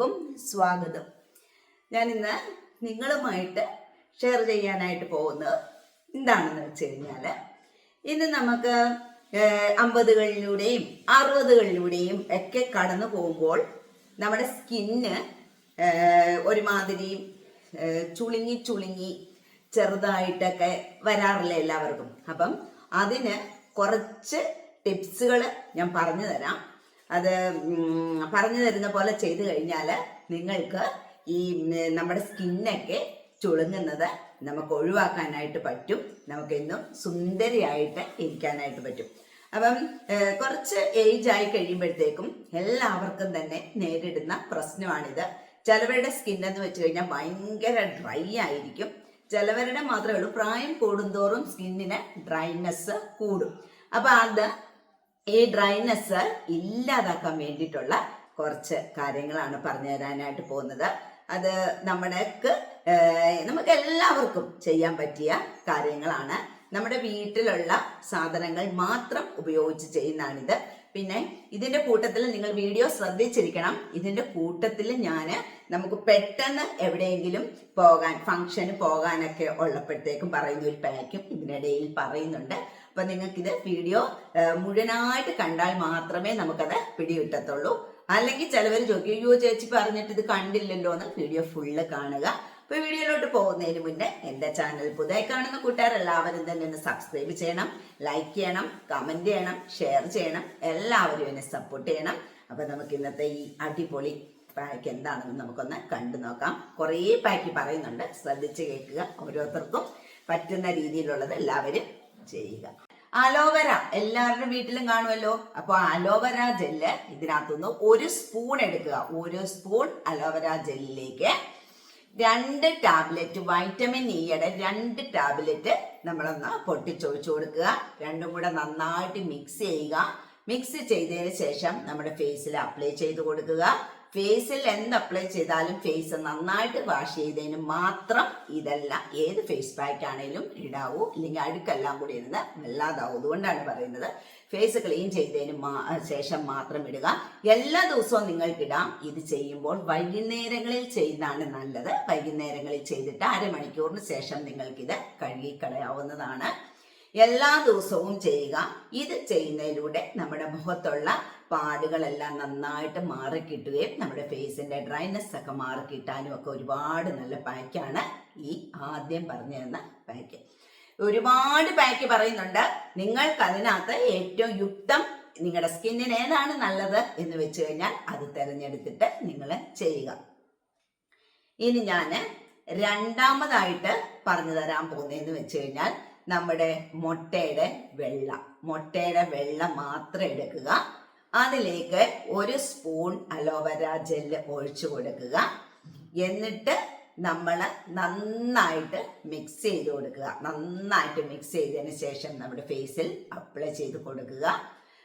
എല്ലാവർക്കും സ്വാഗതം. ഞാൻ ഇന്ന് നിങ്ങളുമായിട്ട് ഷെയർ ചെയ്യാനായിട്ട് പോകുന്നത് എന്താണെന്ന് വെച്ച് കഴിഞ്ഞാൽ ഇന്ന് നമുക്ക് അമ്പതുകളിലൂടെയും അറുപതുകളിലൂടെയും ഒക്കെ കടന്നു പോകുമ്പോൾ നമ്മുടെ സ്കിന്ന് ഒരുമാതിരി ചുളുങ്ങി ചുളുങ്ങി ചെറുതായിട്ടൊക്കെ വരാറില്ല എല്ലാവർക്കും. അപ്പം അതിന് കുറച്ച് ടിപ്സുകൾ ഞാൻ പറഞ്ഞു തരാം. അത് പറഞ്ഞു തരുന്ന പോലെ ചെയ്തു കഴിഞ്ഞാൽ നിങ്ങൾക്ക് ഈ നമ്മുടെ സ്കിന്നൊക്കെ ചുളുങ്ങുന്നത് നമുക്ക് ഒഴിവാക്കാനായിട്ട് പറ്റും. നമുക്ക് എന്നും സുന്ദരിയായിട്ട് ഇരിക്കാനായിട്ട് പറ്റും. അപ്പം കുറച്ച് ഏജ് ആയി കഴിയുമ്പോഴത്തേക്കും എല്ലാവർക്കും തന്നെ നേരിടുന്ന പ്രശ്നമാണിത്. ചിലവരുടെ സ്കിൻ എന്ന് വെച്ച് കഴിഞ്ഞാൽ ഭയങ്കര ഡ്രൈ ആയിരിക്കും. ചിലവരുടെ മാത്രമേ ഉള്ളൂ. പ്രായം കൂടുന്തോറും സ്കിന്നിന് ഡ്രൈനെസ് കൂടും. അപ്പൊ അത് ഈ ഡ്രൈനെസ് ഇല്ലാതാക്കാൻ വേണ്ടിയിട്ടുള്ള കുറച്ച് കാര്യങ്ങളാണ് പറഞ്ഞു തരാനായിട്ട് പോകുന്നത്. അത് നമ്മുടെക്ക് നമുക്ക് എല്ലാവർക്കും ചെയ്യാൻ പറ്റിയ കാര്യങ്ങളാണ്. നമ്മുടെ വീട്ടിലുള്ള സാധനങ്ങൾ മാത്രം ഉപയോഗിച്ച് ചെയ്യുന്നതാണിത്. പിന്നെ ഇതിന്റെ കൂട്ടത്തിൽ നിങ്ങൾ വീഡിയോ ശ്രദ്ധിച്ചിരിക്കണം. ഇതിന്റെ കൂട്ടത്തിൽ ഞാൻ നമുക്ക് പെട്ടെന്ന് എവിടെയെങ്കിലും പോകാൻ ഫംഗ്ഷന് പോകാനൊക്കെ ഉള്ളപ്പോഴത്തേക്കും പറയുന്ന ഒരു പാക്കും ഇതിനിടയിൽ പറയുന്നുണ്ട്. അപ്പൊ നിങ്ങൾക്കിത് വീഡിയോ മുഴുവനായിട്ട് കണ്ടാൽ മാത്രമേ നമുക്കത് പിടികിട്ടത്തുള്ളൂ. അല്ലെങ്കിൽ ചിലവർ ചോദിക്കും അയ്യോ ചേച്ചി പറഞ്ഞിട്ട് ഇത് കണ്ടില്ലല്ലോ എന്ന് വീഡിയോ ഫുള്ള് കാണുക. അപ്പൊ വീഡിയോയിലോട്ട് പോകുന്നതിന് മുന്നേ എന്റെ ചാനൽ പുതിയ കാണുന്ന കൂട്ടുകാർ എല്ലാവരും തന്നെ ഒന്ന് സബ്സ്ക്രൈബ് ചെയ്യണം ലൈക്ക് ചെയ്യണം കമന്റ് ചെയ്യണം ഷെയർ ചെയ്യണം എല്ലാവരും എന്നെ സപ്പോർട്ട് ചെയ്യണം. അപ്പൊ നമുക്ക് ഇന്നത്തെ ഈ അടിപൊളി പാക്ക് എന്താണെന്ന് നമുക്കൊന്ന് കണ്ടു നോക്കാം. കുറേ പാക്ക് പറയുന്നുണ്ട് ശ്രദ്ധിച്ച് കേൾക്കുക ഓരോരുത്തർക്കും പറ്റുന്ന രീതിയിലുള്ളത് എല്ലാവരും ചെയ്യുക. അലോവര എല്ലാവരുടെ വീട്ടിലും കാണുമല്ലോ. അപ്പൊ അലോവര ജെല്ല് ഇതിനകത്തുനിന്ന് ഒരു സ്പൂൺ എടുക്കുക. ഒരു സ്പൂൺ അലോവര ജെല്ലിലേക്ക് രണ്ട് ടാബ്ലറ്റ് വൈറ്റമിൻ ഇയുടെ രണ്ട് ടാബ്ലറ്റ് നമ്മളൊന്ന് പൊട്ടിച്ചൊഴിച്ചു കൊടുക്കുക. രണ്ടും കൂടെ നന്നായിട്ട് മിക്സ് ചെയ്യുക. മിക്സ് ചെയ്തതിന് ശേഷം നമ്മുടെ ഫേസിൽ അപ്ലൈ ചെയ്ത് കൊടുക്കുക. ഫേസിൽ എന്ത് അപ്ലൈ ചെയ്താലും ഫേസ് നന്നായിട്ട് വാഷ് ചെയ്തതിന് മാത്രം ഇതെല്ലാം. ഏത് ഫേസ് പാക്ക് ആണെങ്കിലും ഇടാവൂ. ഇല്ലെങ്കിൽ അഴുക്കെല്ലാം കൂടി ഇരുന്ന് വെള്ളാതാവും അതുകൊണ്ടാണ് പറയുന്നത്. ഫേസ് ക്ലീൻ ചെയ്തതിന് ശേഷം മാത്രം ഇടുക. എല്ലാ ദിവസവും നിങ്ങൾക്കിടാം ഇത് ചെയ്യുമ്പോൾ വൈകുന്നേരങ്ങളിൽ ചെയ്യുന്നതാണ് നല്ലത്. വൈകുന്നേരങ്ങളിൽ ചെയ്തിട്ട് അരമണിക്കൂറിന് ശേഷം നിങ്ങൾക്കിത് കഴുകിക്കളയാവുന്നതാണ് എല്ലാ ദിവസവും ചെയ്യുക. ഇത് ചെയ്യുന്നതിലൂടെ നമ്മുടെ മുഖത്തുള്ള പാടുകളെല്ലാം നന്നായിട്ട് മാറിക്കിട്ടുകയും നമ്മുടെ ഫേസിന്റെ ഡ്രൈനെസ് ഒക്കെ മാറിക്കിട്ടാനും ഒക്കെ ഒരുപാട് നല്ല പാക്കാണ് ഈ ആദ്യം പറഞ്ഞു തന്ന പാക്ക് ഒരുപാട് പാക്ക് പറയുന്നുണ്ട്. നിങ്ങൾക്ക് അതിനകത്ത് ഏറ്റവും യുക്തം നിങ്ങളുടെ സ്കിന്നിന് ഏതാണ് നല്ലത് എന്ന് വെച്ച് കഴിഞ്ഞാൽ അത് തിരഞ്ഞെടുത്തിട്ട് നിങ്ങൾ ചെയ്യുക. ഇനി ഞാൻ രണ്ടാമതായിട്ട് പറഞ്ഞു തരാൻ പോകുന്നതെന്ന് വെച്ച് കഴിഞ്ഞാൽ നമ്മുടെ മുട്ടയുടെ വെള്ള. മുട്ടയുടെ വെള്ള മാത്രം എടുക്കുക. അതിലേക്ക് ഒരു സ്പൂൺ അലോവേര ജെല്ല് ഒഴിച്ചു കൊടുക്കുക. എന്നിട്ട് നമ്മൾ നന്നായിട്ട് മിക്സ് ചെയ്ത് കൊടുക്കുക. നന്നായിട്ട് മിക്സ് ചെയ്തതിന് ശേഷം നമ്മുടെ ഫേസിൽ അപ്ലൈ ചെയ്ത് കൊടുക്കുക.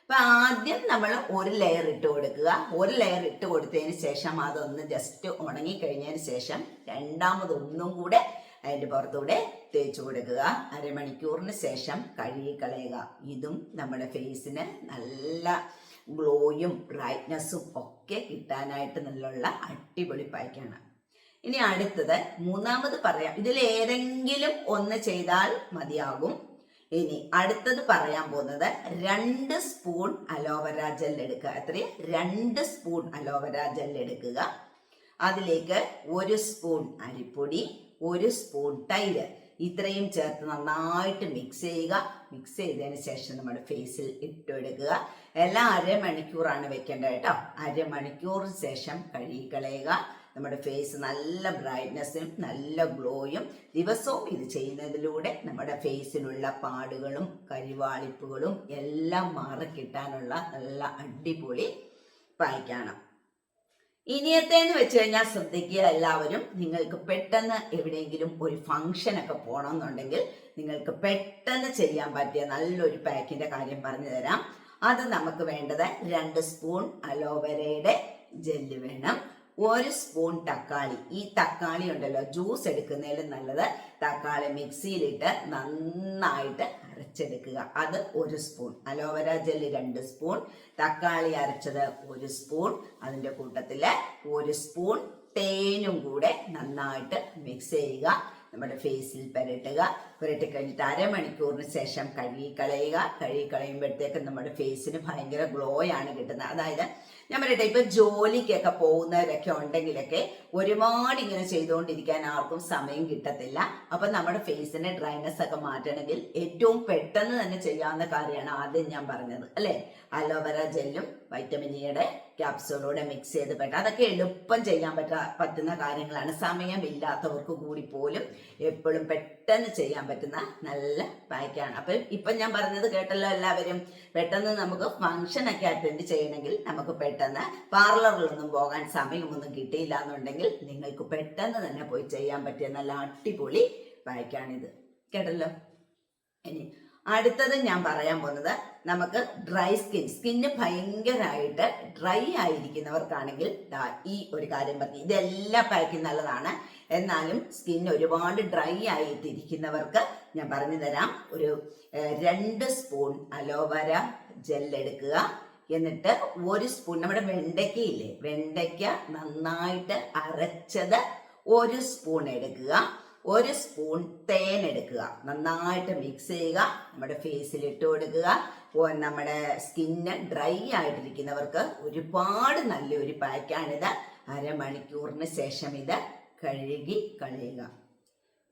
അപ്പൊ ആദ്യം നമ്മൾ ഒരു ലെയർ ഇട്ട് കൊടുക്കുക. ഒരു ലെയർ ഇട്ട് കൊടുത്തതിന് ശേഷം അതൊന്ന് ജസ്റ്റ് ഉണങ്ങി കഴിഞ്ഞതിന് ശേഷം രണ്ടാമത് ഒന്നും കൂടെ അതിന്റെ പുറത്തൂടെ തേച്ച് കൊടുക്കുക. അരമണിക്കൂറിന് ശേഷം കഴുകി കളയുക. ഇതും നമ്മുടെ ഫേസിന് നല്ല ഗ്ലോയും ബ്രൈറ്റ്നസ്സും ഒക്കെ കിട്ടാനായിട്ട് നല്ല അടിപൊളി പായ്ക്കാണ്. ഇനി അടുത്തത് മൂന്നാമത് പറയാം. ഇതിൽ ഏതെങ്കിലും ഒന്ന് ചെയ്താൽ മതിയാകും. ഇനി അടുത്തത് പറയാൻ പോകുന്നത് രണ്ട് സ്പൂൺ അലോവര ജെൽ എടുക്കുക. എത്രയും? രണ്ട് സ്പൂൺ അലോവര ജെൽ എടുക്കുക. അതിലേക്ക് ഒരു സ്പൂൺ അരിപ്പൊടി ഒരു സ്പൂൺ തൈര്. ഇത്രയും ചേർത്ത് നന്നായിട്ട് മിക്സ് ചെയ്യുക. മിക്സ് ചെയ്തതിന് ശേഷം നമ്മുടെ ഫേസിൽ ഇട്ടെടുക്കുക എല്ലാം അരമണിക്കൂറാണ് വെക്കേണ്ടത് കേട്ടോ. അരമണിക്കൂറിന് ശേഷം കഴുകി കളയുക നമ്മുടെ ഫേസ് നല്ല ബ്രൈറ്റ്നസ്സും നല്ല ഗ്ലോയും ദിവസവും ഇത് ചെയ്യുന്നതിലൂടെ നമ്മുടെ ഫേസിലുള്ള പാടുകളും കരിവാളിപ്പുകളും എല്ലാം മാറിക്കിട്ടാനുള്ള നല്ല അടിപൊളി പായ്ക്കാണ്. ഇനിയത്തേന്ന് വെച്ച് കഴിഞ്ഞാൽ ശ്രദ്ധിക്കുക എല്ലാവരും നിങ്ങൾക്ക് പെട്ടെന്ന് എവിടെയെങ്കിലും ഒരു ഫംഗ്ഷൻ ഒക്കെ പോകണമെന്നുണ്ടെങ്കിൽ നിങ്ങൾക്ക് പെട്ടെന്ന് ചെയ്യാൻ പറ്റിയ നല്ലൊരു പാക്കിന്റെ കാര്യം പറഞ്ഞു തരാം. അത് നമുക്ക് വേണ്ടത് രണ്ട് സ്പൂൺ അലോവേരയുടെ ജെല്ല് വേണം. ഒരു സ്പൂൺ തക്കാളി. ഈ തക്കാളി ഉണ്ടല്ലോ ജ്യൂസ് എടുക്കുന്നതിലും നല്ലത് തക്കാളി മിക്സിയിലിട്ട് നന്നായിട്ട് അരച്ചെടുക്കുക. അത് ഒരു സ്പൂൺ അലോവേര ജെല്ല് രണ്ട് സ്പൂൺ തക്കാളി അരച്ചത് ഒരു സ്പൂൺ അതിന്റെ കൂട്ടത്തിൽ ഒരു സ്പൂൺ തേനും കൂടെ നന്നായിട്ട് മിക്സ് ചെയ്യുക. നമ്മുടെ ഫേസിൽ പുരട്ടുക. പുരട്ടി കഴിഞ്ഞിട്ട് അരമണിക്കൂറിന് ശേഷം കഴുകി കളയുക കഴുകി കളയുമ്പോഴത്തേക്ക് നമ്മുടെ ഫേസിന് ഭയങ്കര ഗ്ലോ ആണ് കിട്ടുന്നത്. അതായത് ഞാൻ പറയട്ടെ ഇപ്പൊ ജോലിക്കൊക്കെ പോകുന്നവരൊക്കെ ഉണ്ടെങ്കിലൊക്കെ ഒരുപാട് ഇങ്ങനെ ചെയ്തുകൊണ്ടിരിക്കാൻ ആർക്കും സമയം കിട്ടത്തില്ല. അപ്പൊ നമ്മുടെ ഫേസിന്റെ ഡ്രൈനെസ് ഒക്കെ മാറ്റണമെങ്കിൽ ഏറ്റവും പെട്ടെന്ന് തന്നെ ചെയ്യാവുന്ന കാര്യമാണ് ആദ്യം ഞാൻ പറഞ്ഞത്. അല്ലെ? അലോവേര ജെല്ലും വൈറ്റമിൻ ഇയുടെ ക്യാപ്സൂളൂടെ മിക്സ് ചെയ്ത് പെട്ട. അതൊക്കെ എളുപ്പം ചെയ്യാൻ പറ്റാ പറ്റുന്ന കാര്യങ്ങളാണ്. സമയമില്ലാത്തവർക്ക് കൂടി പോലും എപ്പോഴും പെട്ടെന്ന് ചെയ്യാൻ പറ്റുന്ന നല്ല പാക്കാണ് അപ്പം ഇപ്പം ഞാൻ പറഞ്ഞത് കേട്ടല്ലോ എല്ലാവരും. പെട്ടെന്ന് നമുക്ക് ഫംഗ്ഷൻ ഒക്കെ അറ്റൻഡ് ചെയ്യണമെങ്കിൽ നമുക്ക് പെട്ടെന്ന് പാർലറിലൊന്നും പോകാൻ സമയമൊന്നും കിട്ടിയില്ല എന്നുണ്ടെങ്കിൽ നിങ്ങൾക്ക് പെട്ടെന്ന് തന്നെ പോയി ചെയ്യാൻ പറ്റിയ നല്ല അടിപൊളി പാക്കാണിത് കേട്ടല്ലോ? ഇനി അടുത്തത് ഞാൻ പറയാൻ പോകുന്നത് നമുക്ക് ഡ്രൈ സ്കിൻ സ്കിന്ന് ഭയങ്കരമായിട്ട് ഡ്രൈ ആയിരിക്കുന്നവർക്കാണെങ്കിൽ ഈ ഒരു കാര്യം പറഞ്ഞു. ഇതെല്ലാ പാക്കും നല്ലതാണ്. എന്നാലും സ്കിൻ ഒരുപാട് ഡ്രൈ ആയിട്ടിരിക്കുന്നവർക്ക് ഞാൻ പറഞ്ഞു തരാം. ഒരു രണ്ട് സ്പൂൺ അലോവേര ജെൽ എടുക്കുക. എന്നിട്ട് ഒരു സ്പൂൺ നമ്മുടെ വെണ്ടയ്ക്ക ഇല്ലേ വെണ്ടയ്ക്ക നന്നായിട്ട് അരച്ചത് ഒരു സ്പൂൺ എടുക്കുക. ഒരു സ്പൂൺ തേൻ എടുക്കുക. നന്നായിട്ട് മിക്സ് ചെയ്യുക. നമ്മുടെ ഫേസിൽ ഇട്ട് കൊടുക്കുക. നമ്മുടെ സ്കിന്ന് ഡ്രൈ ആയിട്ടിരിക്കുന്നവർക്ക് ഒരുപാട് നല്ലൊരു പാക്കാണിത് അരമണിക്കൂറിന് ശേഷം ഇത് കഴുകി കളയുക.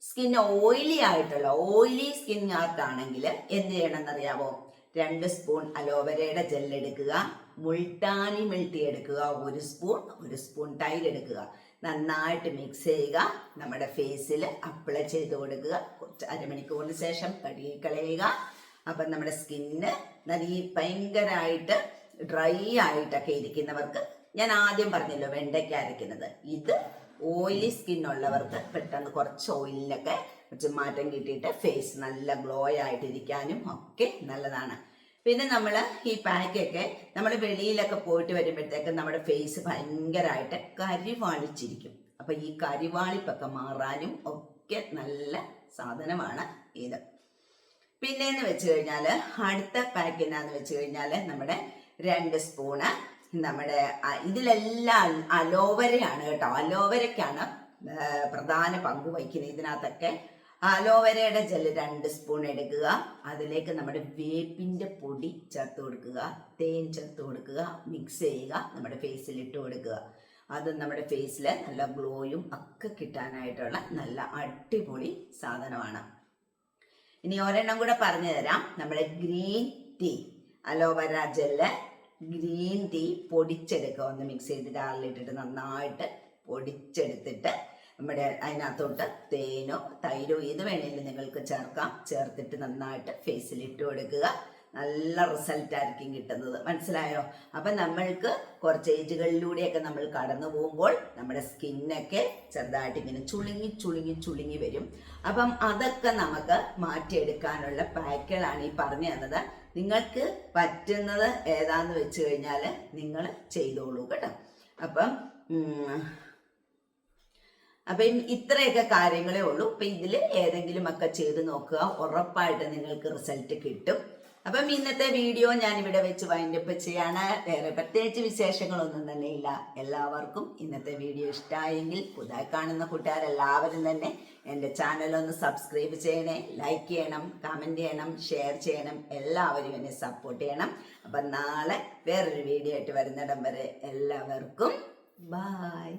സ്കിൻ ഓയിലി ആയിട്ടുള്ള ഓയിലി സ്കിന്നുകാർക്കാണെങ്കിൽ എന്ത് ചെയ്യണമെന്നറിയാമോ രണ്ട് സ്പൂൺ അലോവേരയുടെ ജെൽ എടുക്കുക. മുൾട്ടാനി മിൾട്ടി എടുക്കുക. ഒരു സ്പൂൺ ഒരു സ്പൂൺ തൈര് എടുക്കുക. നന്നായിട്ട് മിക്സ് ചെയ്യുക. നമ്മുടെ ഫേസിൽ അപ്ലൈ ചെയ്ത് കൊടുക്കുക. കുറച്ച് അരമണിക്കൂറിന് ശേഷം കഴുകി കളയുക. അപ്പം നമ്മുടെ സ്കിന്ന് നല്ല ഭയങ്കരമായിട്ട് ഡ്രൈ ആയിട്ടൊക്കെ ഇരിക്കുന്നവർക്ക് ഞാൻ ആദ്യം പറഞ്ഞല്ലോ വെണ്ടയ്ക്ക അരയ്ക്കുന്നത്. ഇത് ഓയിലി ഉള്ളവർക്ക് പെട്ടെന്ന് കുറച്ച് ഓയിലിനൊക്കെ കുറച്ച് മാറ്റം കിട്ടിയിട്ട് ഫേസ് നല്ല ഗ്ലോ ആയിട്ടിരിക്കാനും ഒക്കെ നല്ലതാണ്. പിന്നെ നമ്മൾ ഈ പാക്കൊക്കെ നമ്മൾ വെളിയിലൊക്കെ പോയിട്ട് വരുമ്പോഴത്തേക്ക് നമ്മുടെ ഫേസ് ഭയങ്കരമായിട്ട് കരിവാളിച്ചിരിക്കും. അപ്പം ഈ കരിവാളിപ്പൊക്കെ മാറാനും ഒക്കെ നല്ല സാധനമാണ് ഇത്. പിന്നെന്ന് വെച്ച് കഴിഞ്ഞാൽ അടുത്ത പാക്ക് എന്നാന്ന് വെച്ച് കഴിഞ്ഞാൽ നമ്മുടെ രണ്ട് സ്പൂണ് നമ്മുടെ ഇതിലെല്ലാം അലോവരയാണ് കേട്ടോ. അലോവരയ്ക്കാണ് പ്രധാന പങ്ക് വഹിക്കുന്നത് ഇതിനകത്തൊക്കെ. അലോവരയുടെ ജെൽ രണ്ട് സ്പൂൺ എടുക്കുക. അതിലേക്ക് നമ്മുടെ വേപ്പിന്റെ പൊടി ചേർത്ത് കൊടുക്കുക. തേൻ ചേർത്ത് കൊടുക്കുക. മിക്സ് ചെയ്യുക. നമ്മുടെ ഫേസിൽ ഇട്ട് കൊടുക്കുക. അത് നമ്മുടെ ഫേസിൽ നല്ല ഗ്ലോയും ഒക്കെ കിട്ടാനായിട്ടുള്ള നല്ല അടിപൊളി സാധനമാണ്. ഇനി ഒരെണ്ണം കൂടെ പറഞ്ഞു തരാം. നമ്മുടെ green tea aloe vera gel. Green tea പൊടിച്ചെടുക്കുക. ഒന്ന് മിക്സ് ചെയ്ത് ജാറിലിട്ടിട്ട് നന്നായിട്ട് പൊടിച്ചെടുത്തിട്ട് നമ്മുടെ അതിനകത്തോട്ട് തേനോ തൈരോ ഏത് വേണേലും നിങ്ങൾക്ക് ചേർക്കാം. ചേർത്തിട്ട് നന്നായിട്ട് ഫേസിൽ ഇട്ട് കൊടുക്കുക. നല്ല റിസൾട്ട് ആയിരിക്കും കിട്ടുന്നത്. മനസ്സിലായോ? അപ്പം നമ്മൾക്ക് കുറച്ച് ഏജുകളിലൂടെയൊക്കെ നമ്മൾ കടന്നു പോകുമ്പോൾ നമ്മുടെ സ്കിന്നൊക്കെ ചെറുതായിട്ട് ഇങ്ങനെ ചുളുങ്ങി ചുളുങ്ങി ചുളുങ്ങി വരും. അപ്പം അതൊക്കെ നമുക്ക് മാറ്റിയെടുക്കാനുള്ള പാക്കുകളാണ് ഈ പറഞ്ഞു തന്നത്. നിങ്ങൾക്ക് പറ്റുന്നത് ഏതാന്ന് വെച്ച് കഴിഞ്ഞാൽ നിങ്ങൾ ചെയ്തോളൂ കേട്ടോ. അപ്പം അപ്പം ഇത്രയൊക്കെ കാര്യങ്ങളേ ഉള്ളൂ. അപ്പം ഇതിൽ ഏതെങ്കിലും ഒക്കെ ചെയ്ത് നോക്കുക. ഉറപ്പായിട്ട് നിങ്ങൾക്ക് റിസൾട്ട് കിട്ടും. അപ്പം ഇന്നത്തെ വീഡിയോ ഞാൻ ഇവിടെ വെച്ച് വൈൻഡപ്പ് ചെയ്യാണ്. വേറെ പ്രത്യേകിച്ച് വിശേഷങ്ങളൊന്നും തന്നെ ഇല്ല. എല്ലാവർക്കും ഇന്നത്തെ വീഡിയോ ഇഷ്ടമായെങ്കിൽ പുതുതായി കാണുന്ന കൂട്ടുകാരെല്ലാവരും തന്നെ എന്റെ ചാനൽ ഒന്ന് സബ്സ്ക്രൈബ് ചെയ്യണേ. ലൈക്ക് ചെയ്യണം കമന്റ് ചെയ്യണം ഷെയർ ചെയ്യണം. എല്ലാവരും എന്നെ സപ്പോർട്ട് ചെയ്യണം. അപ്പം നാളെ വേറൊരു വീഡിയോ ആയിട്ട് വരുന്നിടം വരെ എല്ലാവർക്കും ബായ്